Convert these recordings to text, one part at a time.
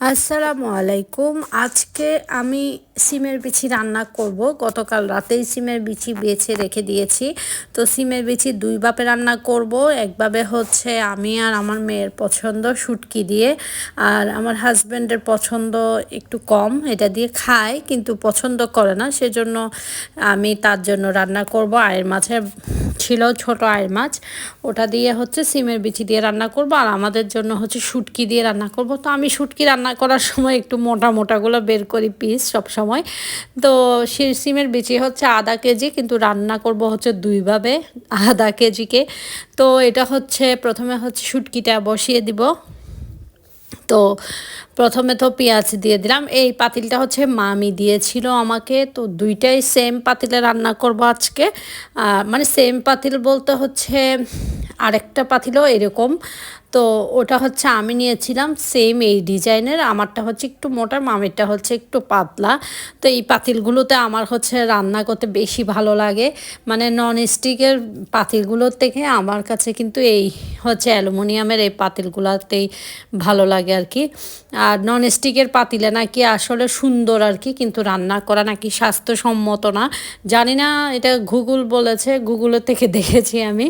আসসালামু আলাইকুম। আজকে আমি সিমের বিচি রান্না করব। গতকাল রাতেই সিমের বিচি বেছে রেখে দিয়েছি। তো সিমের বিচি দুই ভাবে রান্না করব। একভাবে হচ্ছে আমি আর আমার মেয়ের পছন্দ শুটকি দিয়ে। আর আমার হাজব্যান্ডের পছন্দ একটু কম, এটা দিয়ে খায়, কিন্তু পছন্দ করে না। সেজন্য আমি তার জন্য রান্না করব। আয়ের মাছের ছিল ছোট আয়ের মাছ, ওটা দিয়ে হচ্ছে সিমের বিচি দিয়ে রান্না করব। আর আমাদের জন্য হচ্ছে শুটকি দিয়ে রান্না করব। তো আমি শুটকি রান্না করার সময় একটু মোটা মোটাগুলো বের করি পিস সব সময় তো সিমের বিচি হচ্ছে আধা কেজি, কিন্তু রান্না করব হচ্ছে দুইভাবে, আধা কেজিকে। তো এটা হচ্ছে প্রথমে হচ্ছে শুটকিটা বসিয়ে দিব। তো প্রথমে তো পেঁয়াজ দিয়ে দিলাম। এই পাতিলটা হচ্ছে মামি দিয়েছিল আমাকে। তো দুইটাই সেম পাতিলে রান্না করব আজকে। মানে সেম পাতিল বলতে হচ্ছে আরেকটা পাতিলও এরকম। তো ওটা হচ্ছে আমি নিয়েছিলাম সেম এই ডিজাইনের। আমারটা হচ্ছে একটু মোটা, মামিরটা হচ্ছে একটু পাতলা। তো এই পাতিলগুলোতে আমার হচ্ছে রান্না করতে বেশি ভালো লাগে। মানে নন স্টিকের পাতিলগুলোর থেকে আমার কাছে কিন্তু এই হচ্ছে অ্যালুমিনিয়ামের এই পাতিলগুলোতেই ভালো লাগে আর কি। আর নন স্টিকের পাতিলে নাকি আসলে সুন্দর আর কি, কিন্তু রান্না করা নাকি স্বাস্থ্যসম্মত না। জানি না, এটা গুগল বলেছে গুগলের থেকে দেখেছি আমি।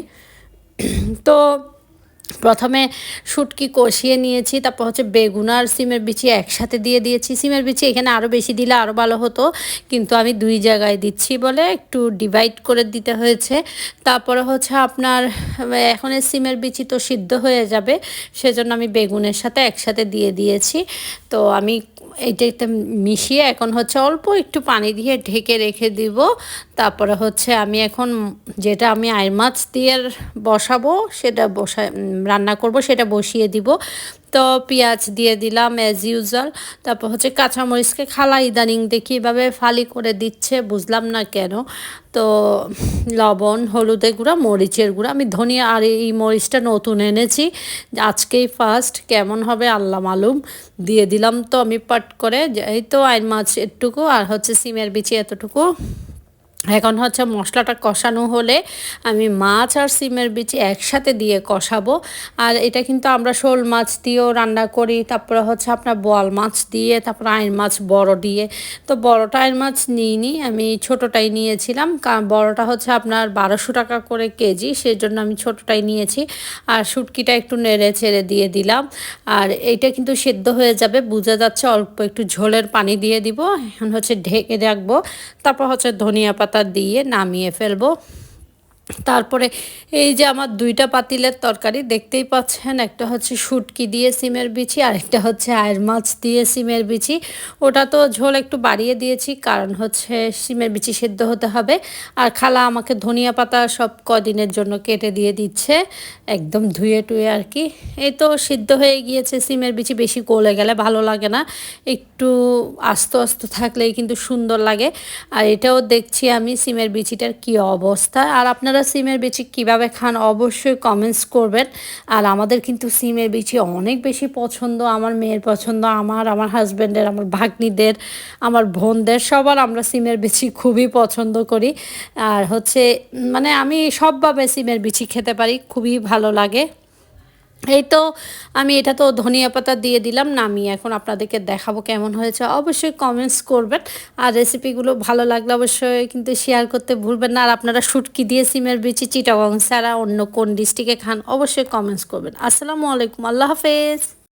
তো প্রথমে শুটকি কষিয়ে নিয়েছি, তারপর হচ্ছে বেগুন আর সিমের বিচি একসাথে দিয়ে দিয়েছি। সিমের বিচি এখানে আরও বেশি দিলে আরও ভালো হতো, কিন্তু আমি দুই জায়গায় দিচ্ছি বলে একটু ডিভাইড করে দিতে হয়েছে। তারপরে হচ্ছে আপনার, এখন সিমের বিচি তো সিদ্ধ হয়ে যাবে, সেজন্য আমি বেগুনের সাথে একসাথে দিয়ে দিয়েছি। তো আমি এইটা মিশিয়ে এখন হচ্ছে অল্প একটু পানি দিয়ে ঢেকে রেখে দিব। তারপরে হচ্ছে আমি এখন যেটা আমি আয়ের মাছ দিয়ে বসাবো, সেটা বসা রান্না করব, সেটা বসিয়ে দিব। তো পেঁয়াজ দিয়ে দিলাম অ্যাজ ইউজাল তারপর হচ্ছে কাঁচামরিচকে খালা ইদানিং দেখি এভাবে ফালি করে দিচ্ছে, বুঝলাম না কেন। তো লবণ, হলুদের গুঁড়া, মরিচের গুঁড়া, আমি ধনিয়া আর এই মরিচটা নতুন এনেছি। আজকেই ফার্স্ট কেমন হবে আল্লাহ মালুম। দিয়ে দিলাম তো আমি পাট করে। এই তো আইন মাছ এটুকু, আর হচ্ছে সিমের বিচি এতটুকু। এখন হচ্ছে মশলাটা কষানো হলে আমি মাছ আর সিমের বিচি একসাথে দিয়ে কষাবো। আর এটা কিন্তু আমরা শোল মাছ দিয়েও রান্না করি, তারপরে হচ্ছে আপনার বল মাছ দিয়ে, তারপর আইন মাছ বড় দিয়ে। তো বড়টা আইন মাছ নিইনি আমি ছোটোটাই নিয়েছিলাম। কারণ বড়টা হচ্ছে আপনার বারোশো টাকা করে কেজি সেই জন্য আমি ছোটোটাই নিয়েছি। আর শুটকিটা একটু নেড়ে ছেড়ে দিয়ে দিলাম। আর এইটা কিন্তু সেদ্ধ হয়ে যাবে, বোঝা যাচ্ছে অল্প একটু ঝোলের পানি দিয়ে দিব। এখন হচ্ছে ঢেকে রাখব। তারপর হচ্ছে ধনিয়া পাতা পাতা দিয়ে নামিয়ে ফেলব। তারপরে এই যে আমার দুইটা পাতিলের তরকারি, দেখতেই পাচ্ছেন, একটা হচ্ছে শুটকি দিয়ে সিমের বিচি আর একটা হচ্ছে আয়ের মাছ দিয়ে সিমের বিচি। ওটা তো ঝোল একটু বাড়িয়ে দিয়েছি, কারণ হচ্ছে সিমের বিচি সেদ্ধ হতে হবে। আর খালা আমাকে ধনিয়া পাতা সব কদিনের জন্য কেটে দিয়ে দিচ্ছে, একদম ধুয়ে টুয়ে আর কি। এই তো সিদ্ধ হয়ে গিয়েছে সিমের বিচি, বেশি গলে গেলে ভালো লাগে না। একটু আস্ত আস্ত থাকলেই কিন্তু সুন্দর লাগে। আর এটাও দেখছি আমি সিমের বিচিটার কি অবস্থা। আর আপনারা আপনারা সিমের বিচি কীভাবে খান অবশ্যই কমেন্টস করবেন। আর আমাদের কিন্তু সিমের বিচি অনেক বেশি পছন্দ, আমার মেয়ের পছন্দ, আমার আমার হাজব্যান্ডের আমার ভাগ্নিদের, আমার বোনদের, সবার আমরা সিমের বিচি খুবই পছন্দ করি। আর হচ্ছে মানে আমি সবভাবে সিমের বিচি খেতে পারি, খুবই ভালো লাগে। এই তো আমি এটা তো ধনিয়া পাতা দিয়ে দিলাম নামিয়ে এখন আপনাদেরকে দেখাবো কেমন হয়েছে। অবশ্যই কমেন্টস করবেন। আর রেসিপিগুলো ভালো লাগলে অবশ্যই কিন্তু শেয়ার করতে ভুলবেন না। আর আপনারা শুটকি দিয়ে সিমের বিচি, চিটাগং ছাড়া অন্য কোন ডিস্ট্রিক্টে খান, অবশ্যই কমেন্টস করবেন। আসসালামু আলাইকুম, আল্লাহ হাফেজ।